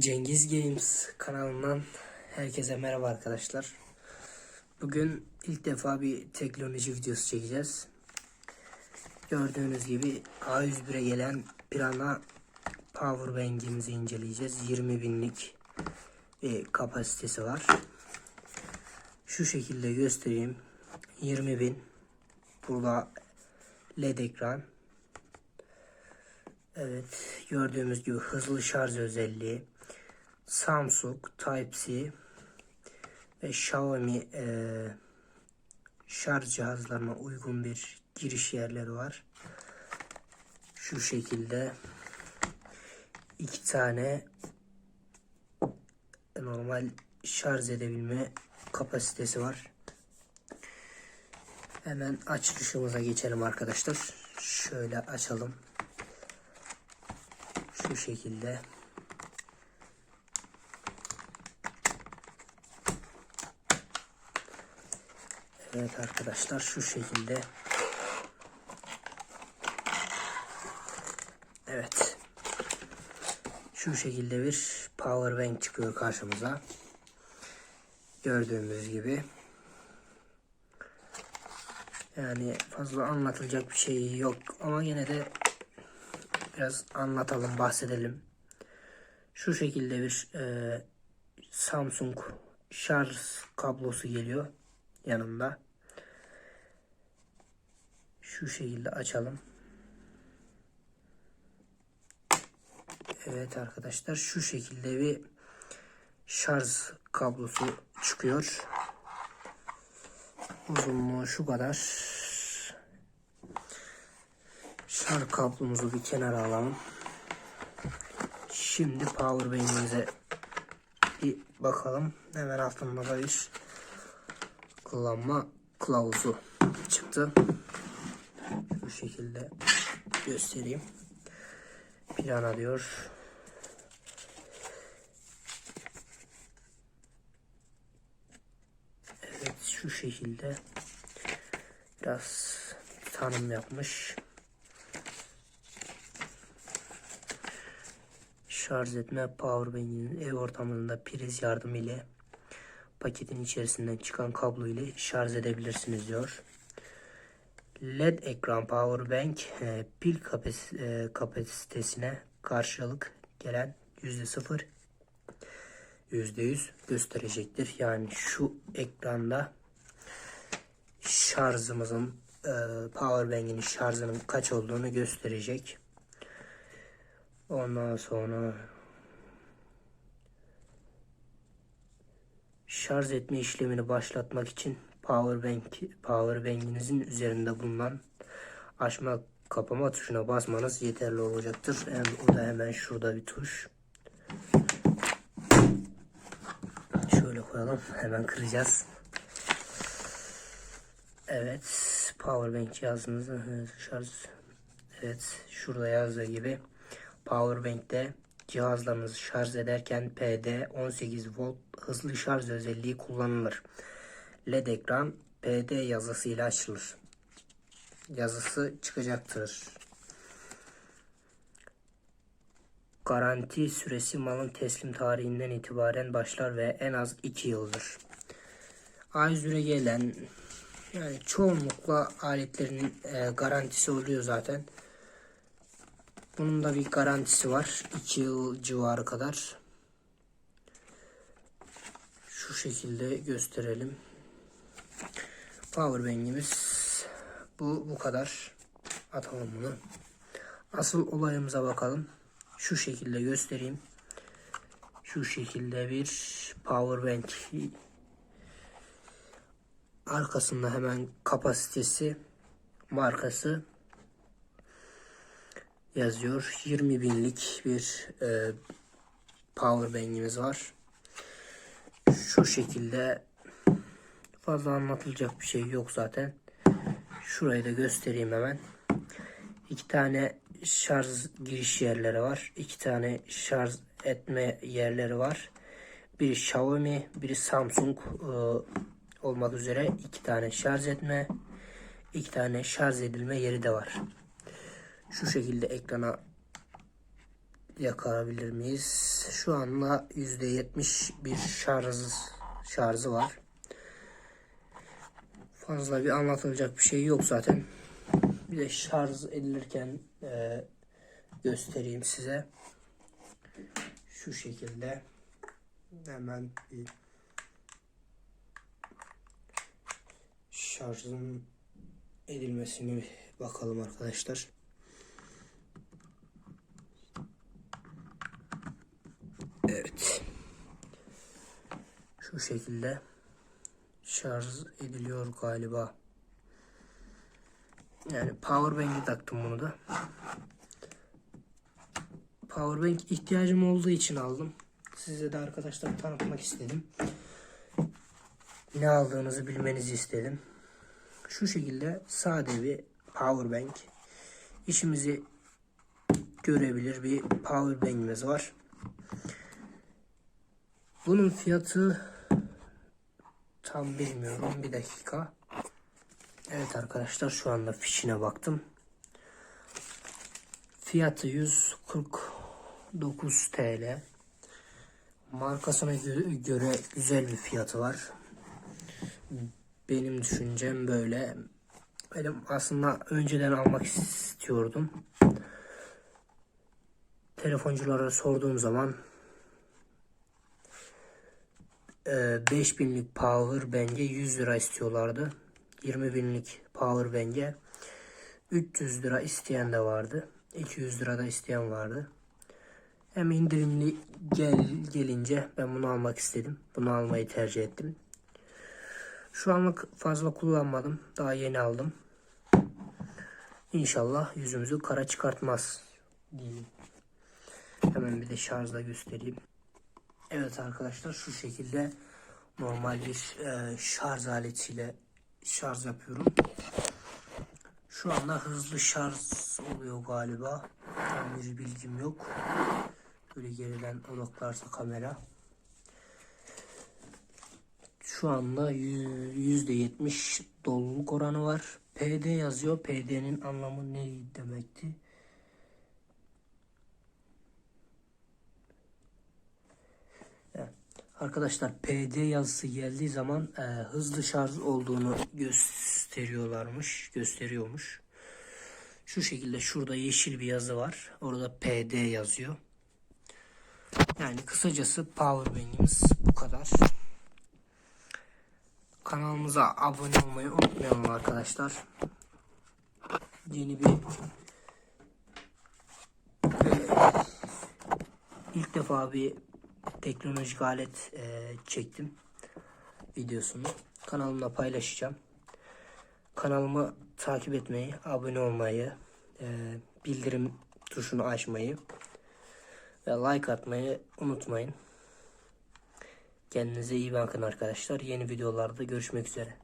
Cengiz Games kanalından herkese merhaba arkadaşlar. Bugün ilk defa bir teknoloji videosu çekeceğiz. Gördüğünüz gibi A101'e gelen Pirana Powerbank'imizi inceleyeceğiz. 20 binlik bir kapasitesi var. Şu şekilde göstereyim. 20 bin. Burada LED ekran. Evet gördüğümüz gibi hızlı şarj özelliği. Samsung Type-C ve Xiaomi e, şarj cihazlarına uygun bir giriş yerleri var. Şu şekilde iki tane normal şarj edebilme kapasitesi var. Hemen açılışımıza geçelim arkadaşlar. Şöyle açalım. Şu şekilde. Evet arkadaşlar şu şekilde. Evet. Şu şekilde bir power bank çıkıyor karşımıza. Gördüğümüz gibi. Yani fazla anlatılacak bir şey yok ama yine de biraz anlatalım, bahsedelim. Şu şekilde bir e, Samsung şarj kablosu geliyor yanında. Şu şekilde açalım. Evet arkadaşlar şu şekilde bir şarj kablosu çıkıyor. Uzunluğu şu kadar. Şarj kablomuzu bir kenara alalım. Şimdi power bank'imize bir bakalım. Hemen altında da bir kullanma kılavuzu çıktı. Bu şekilde göstereyim. Plana diyor. Evet şu şekilde biraz tanım yapmış. Şarj etme powerbank'in ev ortamında priz yardımı ile paketin içerisinden çıkan kablo ile şarj edebilirsiniz diyor. LED ekran powerbank e, pil e, kapasitesine karşılık gelen %0 %100 gösterecektir. Yani şu ekranda şarjımızın e, powerbank'in şarjının kaç olduğunu gösterecek. Ondan sonra şarj etme işlemini başlatmak için powerbank powerbank'inizin üzerinde bulunan açma kapama tuşuna basmanız yeterli olacaktır. Hem, o da hemen şurada bir tuş. Şöyle koyalım. Hemen kıracağız. Evet. Powerbank cihazınızı şarj Evet. Şurada yazdığı gibi Powerbank'te cihazlarınızı şarj ederken PD 18 volt hızlı şarj özelliği kullanılır. LED ekran PD yazısı ile açılır. Yazısı çıkacaktır. Garanti süresi malın teslim tarihinden itibaren başlar ve en az 2 yıldır. A101'e gelen yani çoğunlukla aletlerin e, garantisi oluyor zaten. Bunun da bir garantisi var. 2 yıl civarı kadar. Şu şekilde gösterelim. Powerbank'imiz bu bu kadar. Atalım bunu. Asıl olayımıza bakalım. Şu şekilde göstereyim. Şu şekilde bir powerbank arkasında hemen kapasitesi markası yazıyor. 20 binlik bir e, power bank'imiz var. Şu şekilde fazla anlatılacak bir şey yok zaten. Şurayı da göstereyim hemen. İki tane şarj giriş yerleri var. İki tane şarj etme yerleri var. Biri Xiaomi, biri Samsung e, olmak üzere iki tane şarj etme, iki tane şarj edilme yeri de var. Şu şekilde ekrana yakabilir miyiz? Şu anda %70 bir şarj şarjı var. Fazla bir anlatılacak bir şey yok zaten. Bir de şarj edilirken e, göstereyim size. Şu şekilde hemen bir şarjın edilmesini bakalım arkadaşlar. Evet. Şu şekilde şarj ediliyor galiba. Yani powerbank'i taktım bunu da. Powerbank ihtiyacım olduğu için aldım. Size de arkadaşlar tanıtmak istedim. Ne aldığınızı bilmenizi istedim. Şu şekilde sade bir powerbank. İşimizi görebilir bir powerbank'imiz var. Bunun fiyatı tam bilmiyorum. Bir dakika. Evet arkadaşlar şu anda fişine baktım. Fiyatı 149 TL. Markasına gö- göre güzel bir fiyatı var. Benim düşüncem böyle. Benim aslında önceden almak istiyordum. Telefonculara sorduğum zaman e, 5000'lik power bank'e 100 lira istiyorlardı. 20 binlik power bank'e 300 lira isteyen de vardı. 200 lira da isteyen vardı. Hem indirimli gel, gelince ben bunu almak istedim. Bunu almayı tercih ettim. Şu anlık fazla kullanmadım. Daha yeni aldım. İnşallah yüzümüzü kara çıkartmaz diyeyim. Hemen bir de şarjla göstereyim. Evet arkadaşlar şu şekilde normal bir e, şarj aletiyle şarj yapıyorum. Şu anda hızlı şarj oluyor galiba. Tam bir bilgim yok. Böyle geriden odaklarsa kamera. Şu anda yüzde yetmiş doluluk oranı var. PD yazıyor. PD'nin anlamı ne demekti? Arkadaşlar PD yazısı geldiği zaman e, hızlı şarj olduğunu gösteriyorlarmış, gösteriyormuş. Şu şekilde şurada yeşil bir yazı var. Orada PD yazıyor. Yani kısacası powerbank'imiz bu kadar. Kanalımıza abone olmayı unutmayalım arkadaşlar. Yeni bir ilk defa bir teknolojik alet e, çektim videosunu. Kanalımda paylaşacağım. Kanalımı takip etmeyi, abone olmayı, e, bildirim tuşunu açmayı ve like atmayı unutmayın. Kendinize iyi bakın arkadaşlar. Yeni videolarda görüşmek üzere.